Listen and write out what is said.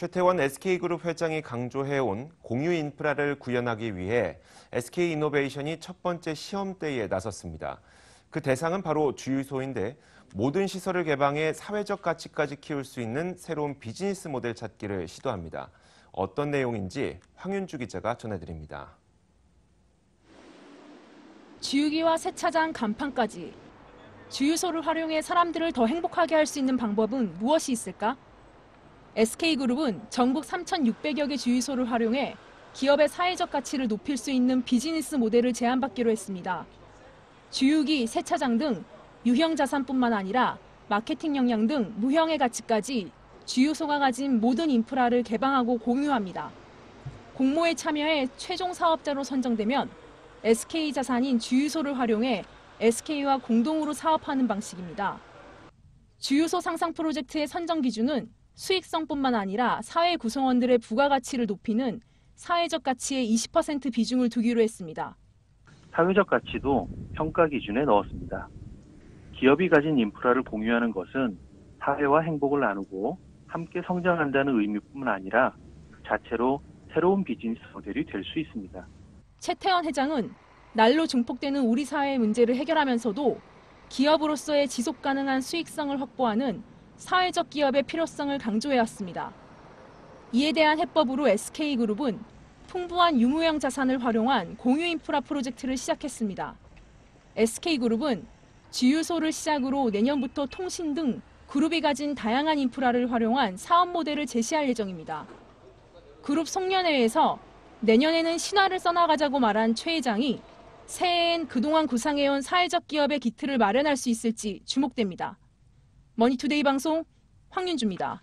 최태원 SK그룹 회장이 강조해온 공유 인프라를 구현하기 위해 SK이노베이션이 첫 번째 시험대에 나섰습니다. 그 대상은 바로 주유소인데 모든 시설을 개방해 사회적 가치까지 키울 수 있는 새로운 비즈니스 모델 찾기를 시도합니다. 어떤 내용인지 황윤주 기자가 전해드립니다. 주유기와 세차장, 간판까지 주유소를 활용해 사람들을 더 행복하게 할 수 있는 방법은 무엇이 있을까? SK그룹은 전국 3,600여 개 주유소를 활용해 기업의 사회적 가치를 높일 수 있는 비즈니스 모델을 제안받기로 했습니다. 주유기, 세차장 등 유형 자산뿐만 아니라 마케팅 역량 등 무형의 가치까지 주유소가 가진 모든 인프라를 개방하고 공유합니다. 공모에 참여해 최종 사업자로 선정되면 SK 자산인 주유소를 활용해 SK와 공동으로 사업하는 방식입니다. 주유소 상상 프로젝트의 선정 기준은 수익성뿐만 아니라 사회 구성원들의 부가가치를 높이는 사회적 가치의 20% 비중을 두기로 했습니다. 사회적 가치도 평가 기준에 넣었습니다. 기업이 가진 인프라를 공유하는 것은 사회와 행복을 나누고 함께 성장한다는 의미뿐만 아니라 자체로 새로운 비즈니스 모델이 될 수 있습니다. 최태원 회장은 날로 증폭되는 우리 사회의 문제를 해결하면서도 기업으로서의 지속 가능한 수익성을 확보하는 사회적 기업의 필요성을 강조해왔습니다. 이에 대한 해법으로 SK그룹은 풍부한 유무형 자산을 활용한 공유 인프라 프로젝트를 시작했습니다. SK그룹은 주유소를 시작으로 내년부터 통신 등 그룹이 가진 다양한 인프라를 활용한 사업 모델을 제시할 예정입니다. 그룹 송년회에서 내년에는 신화를 써나가자고 말한 최 회장이 새해엔 그동안 구상해온 사회적 기업의 기틀을 마련할 수 있을지 주목됩니다. 머니투데이 방송 황윤주입니다.